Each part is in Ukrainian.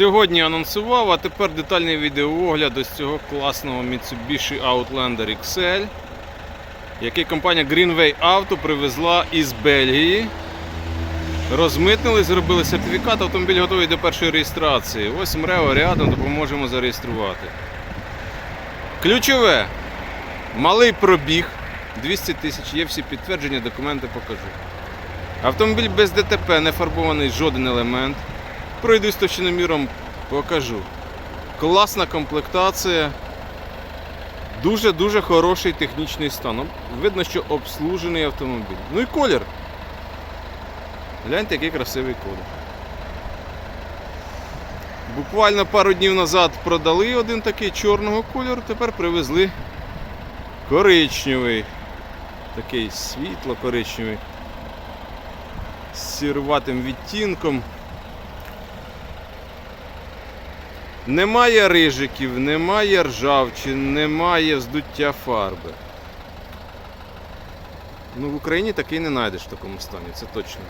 Сьогодні анонсував, а тепер детальний відеоогляд ось цього класного Mitsubishi Outlander XL, який компанія Greenway Auto привезла із Бельгії. Розмитнили, зробили сертифікат, автомобіль готовий до першої реєстрації. Ось МРЕО рядом допоможемо зареєструвати. Ключове. Малий пробіг 200 тисяч, є всі підтвердження, документи покажу. Автомобіль без ДТП, не фарбований жоден елемент. Пройдусь товщиноміром, покажу. Класна комплектація. Дуже-дуже хороший технічний стан. Ну, Видно, що обслужений автомобіль. Ну і колір. Гляньте, який красивий колір. Буквально пару днів назад продали один такий чорного кольору, тепер привезли коричневий. Такий світло-коричневий. З сіруватим відтінком. Немає рижиків, немає ржавчин, немає вздуття фарби. Ну, в Україні такий не знайдеш в такому стані, це точно.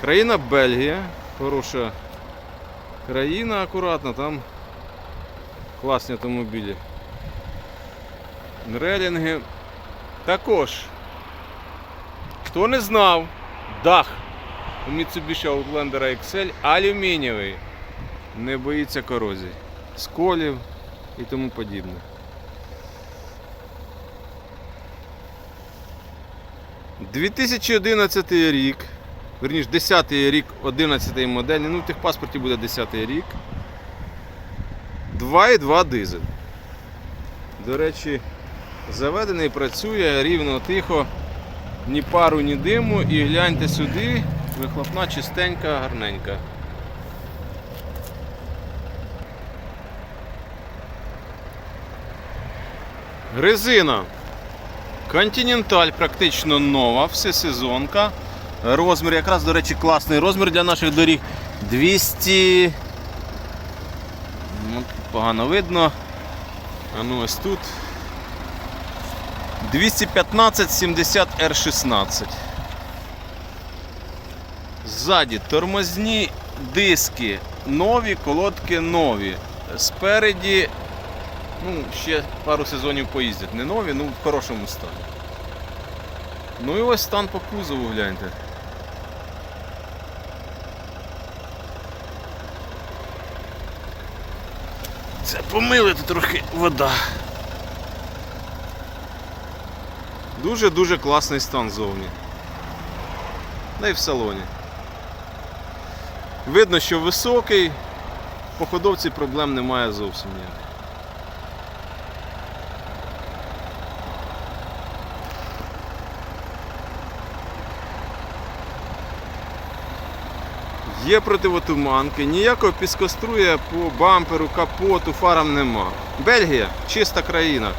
Країна Бельгія, хороша країна, акуратна, там класні автомобілі. Релінги. Також, хто не знав, дах у Mitsubishi Outlander XL алюмінієвий не боїться корозії, сколів і тому подібне. «2011 рік, верніш 10 рік, 11 модель, ну в техпаспорті буде 10 рік. 2,2 дизель. До речі, заведений працює рівно тихо, ні пару, ні диму. І гляньте сюди, вихлопна чистенька, гарненька. Резина. Континенталь практично нова, всесезонка. Розмір, якраз, до речі, класний розмір для наших доріг. 200. Ну, погано видно. А ну ось тут. 215 70 R16. Ззаді тормозні диски нові, колодки нові. Спереді ну, ще пару сезонів поїздять. Не нові, ну в хорошому стані. Ну і ось стан по кузову гляньте. Це помилити трохи вода. Дуже-дуже класний стан зовні. Да і в салоні. Видно, що високий, по ходовці проблем немає зовсім ніяких. Є противотуманки, ніякого піскоструя по бамперу, капоту, фарам нема. Бельгія чиста країна.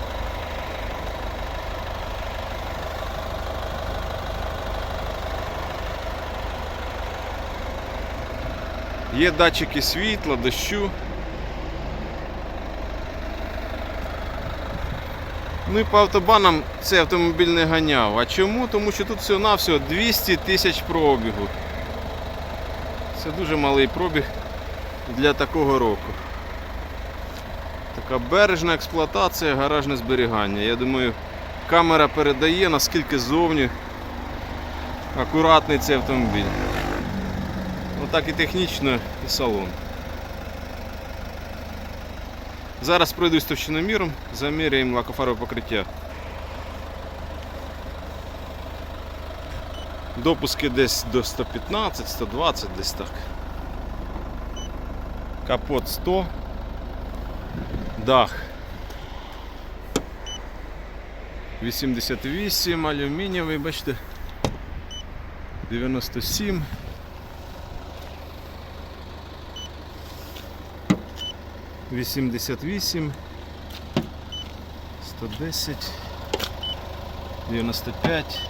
Є датчики світла, дощу. Ну і по автобанам цей автомобіль не ганяв. А чому? Тому що тут всього-навсього 200 тисяч пробігу. Це дуже малий пробіг для такого року. Така бережна експлуатація, гаражне зберігання. Я думаю, камера передає наскільки ззовні акуратний цей автомобіль. Отак і технічно, і салон. Зараз пройдусь товщиноміром, заміряємо лакофарове покриття. Допуски десь до 115, 120, десь так. Капот 100. Дах 88, алюмінієвий, бачите. 97. Вісімдесят вісім, сто десять, дев'яносто п'ять,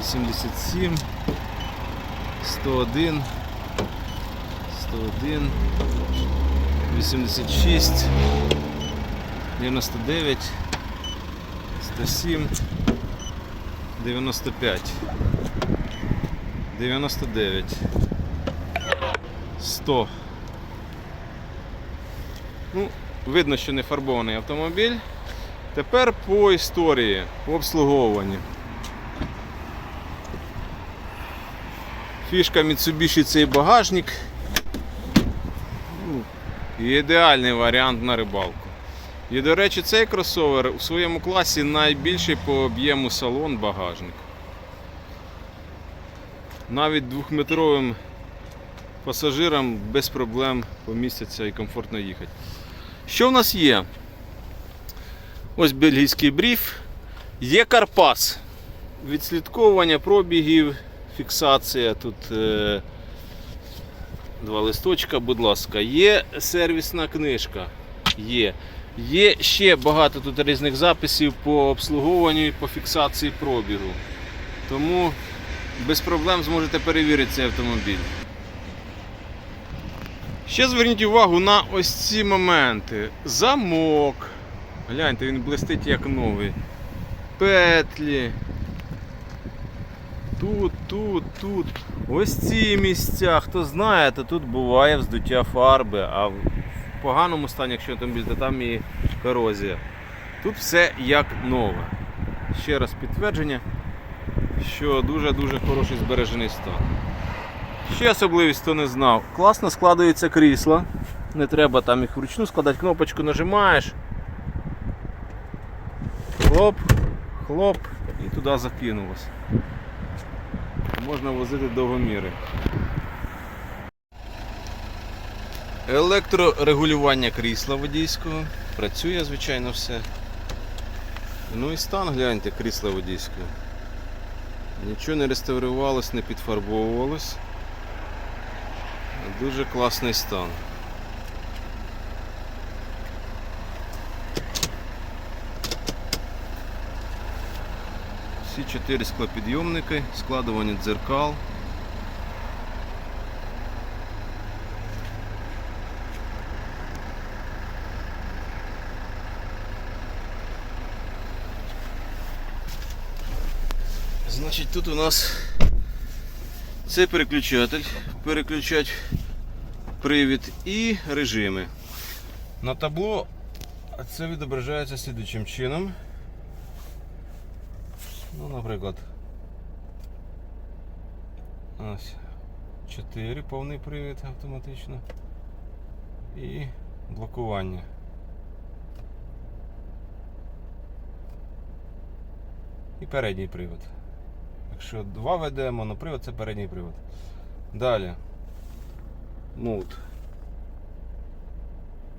87, 101, 101, 86, 99, 107, 95, 99, 100. Ну, видно, що не фарбований автомобіль. Тепер по історії, по обслуговуванню. Фішка Mitsubishi цей багажник. Ну, ідеальний варіант на рибалку. І, до речі, цей кросовер у своєму класі найбільший по об'єму салон багажник. Навіть двохметровим пасажирам без проблем помістяться і комфортно їхати. Що в нас є? Ось бельгійський бріф. Є Карпас. Відслідковування пробігів, фіксація. Тут е, два листочка, будь ласка. Є сервісна книжка. Є. Є ще багато тут різних записів по обслуговуванню і по фіксації пробігу. Тому без проблем зможете перевірити цей автомобіль. Ще зверніть увагу на ось ці моменти. Замок. Гляньте, він блистить як новий. Петлі. Тут, тут, тут. Ось ці місця. Хто знає, то тут буває вздуття фарби, а в поганому стані, якщо автомобіль, то там і корозія. Тут все як нове. Ще раз підтвердження, що дуже-дуже хороший збережений стан. Ще особливість, хто не знав. Класно складаються крісла. Не треба там їх вручну складати, кнопочку нажимаєш. Хлоп, хлоп і туди закинулось. Можна возити довгоміри. Електрорегулювання крісла водійського. Працює, звичайно, все. Ну і стан гляньте крісла водійського. Нічого не реставрувалось, не підфарбовувалось. Дуже класний стан. Всі чотири склопідйомники, складування дзеркал. Значить, тут у нас це переключатель, переключать привід і режими. На табло це відображається слідуючим чином. Ну, наприклад, ось 4 повний привід автоматично і блокування. І передній привід. Якщо два веде монопривод, це передній привод. Далі. Мод.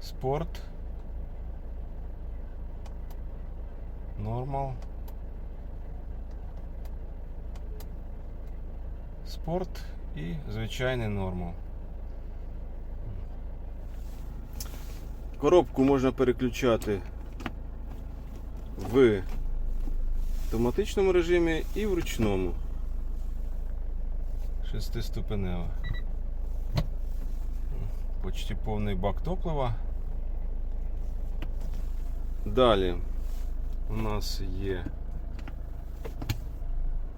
Спорт. Нормал. Спорт і звичайний нормал. Коробку можна переключати в автоматичному режимі і в ручному. Шестиступенева. Почти повний бак топлива. Далі у нас є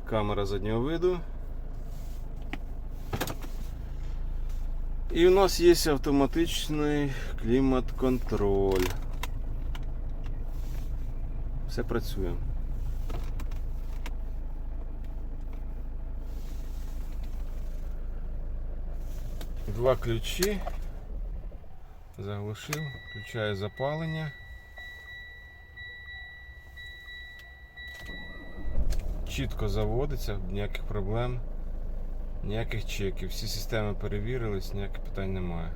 камера заднього виду. І у нас є автоматичний клімат-контроль. Все працює. Два ключі. Заглушив, включаю запалення. Чітко заводиться, ніяких проблем, ніяких чеків. Всі системи перевірились, ніяких питань немає.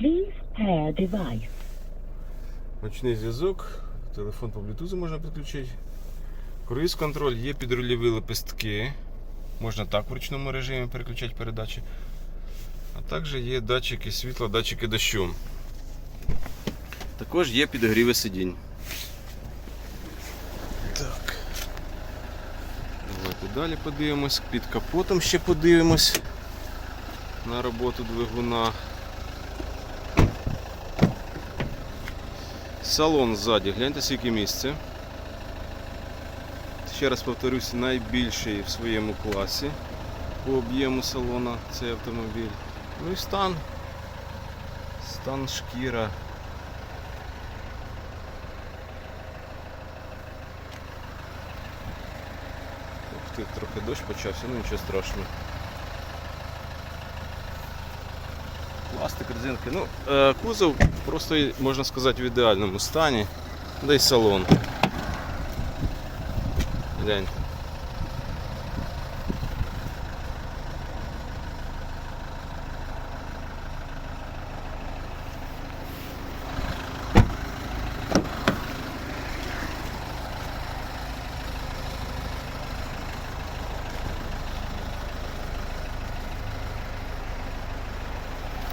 Please pair device. Ручний зв'язок, телефон по блютузу можна підключити. Круїз контроль, є підрульові лепестки. Можна так в ручному режимі переключати передачі. А також є датчики світла, датчики дощу. Також є підогріви сидінь. Так. Давайте далі подивимось. Під капотом ще подивимось на роботу двигуна. Салон ззаді, гляньте скільки місця. Ще раз повторюсь, найбільший в своєму класі по об'єму салона цей автомобіль. Ну і стан. Стан шкіра. Ух трохи дощ почався, ну нічого страшного. Пластик, резинки. Ну, е, кузов просто можна сказати в ідеальному стані. Да й салон. Гляньте.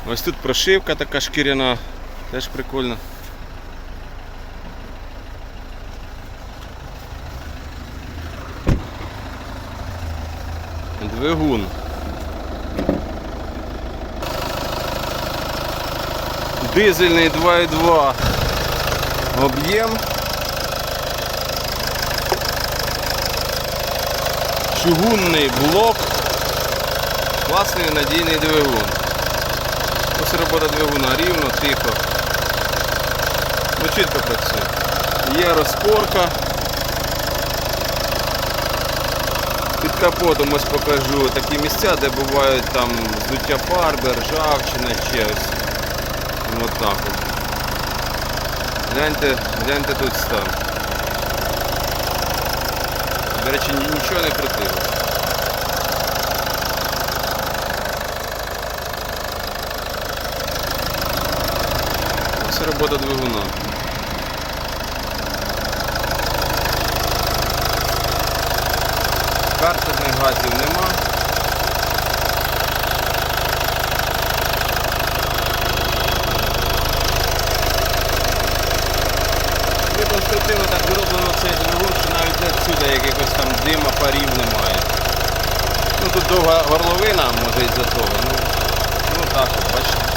Ось тут прошивка така шкіряна, теж прикольно. Двигун. Дизельний 2.2 об'єм. Чугунний блок. Класний надійний двигун. Ось робота двигуна рівно, тихо. Ну чітко працює. Є розпорка. Під капотом ось покажу такі місця, де бувають там здуття фарби, ржавчина, ще ось. Ну, От так от. Гляньте, гляньте тут стан. До речі, нічого не крутило. Ось робота двигуна. Картерних газів нема. Ну, конструктивно так вироблено цей двигун, що навіть відсюди якихось там дима, парів немає. Ну тут довга горловина, може із-за того. Ну, ну так от, бачите.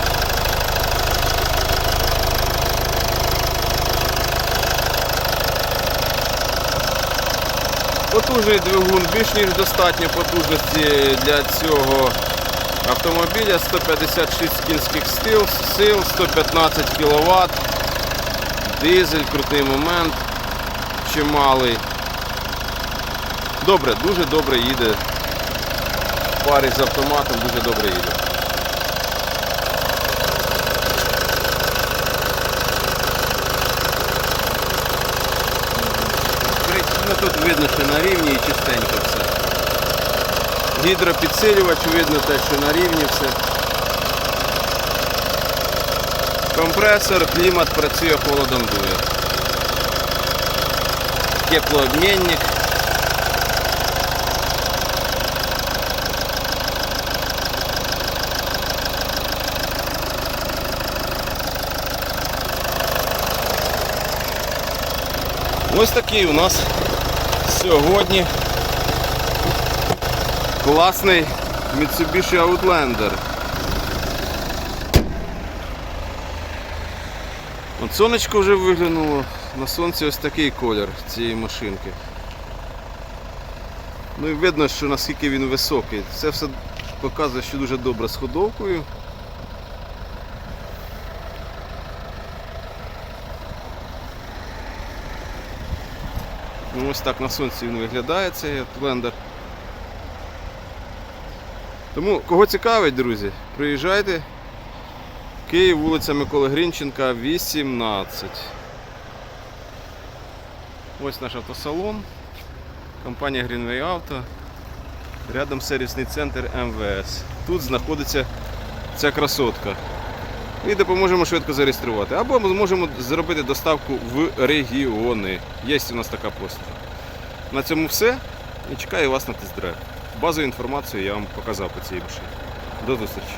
Потужний двигун, більш ніж достатньо потужності для цього автомобіля. 156 кінських сил, сил 115 кВт. Дизель, крутий момент, чималий. Добре, дуже добре їде. Парі з автоматом дуже добре їде. Ну, тут видно, що на рівні і чистенько все. Гідропідсилювач видно те, що на рівні все. Компресор, клімат працює холодом дує. Теплообмінник. Ось такий у нас сьогодні класний Mitsubishi Outlander. От сонечко вже виглянуло, на сонці ось такий колір цієї машинки. Ну і видно, що наскільки він високий. Це все показує, що дуже добре з ходовкою. Ось так на сонці він виглядає цей блендер. Тому, кого цікавить, друзі, приїжджайте. Київ, вулиця Миколи Грінченка, 18. Ось наш автосалон. Компанія Greenway Auto. Рядом сервісний центр МВС. Тут знаходиться ця красотка. І допоможемо швидко зареєструвати. Або ми зможемо зробити доставку в регіони. Є у нас така послуга. На цьому все. І чекаю вас на тест-драйв. Базову інформацію я вам показав по цій машині. До зустрічі.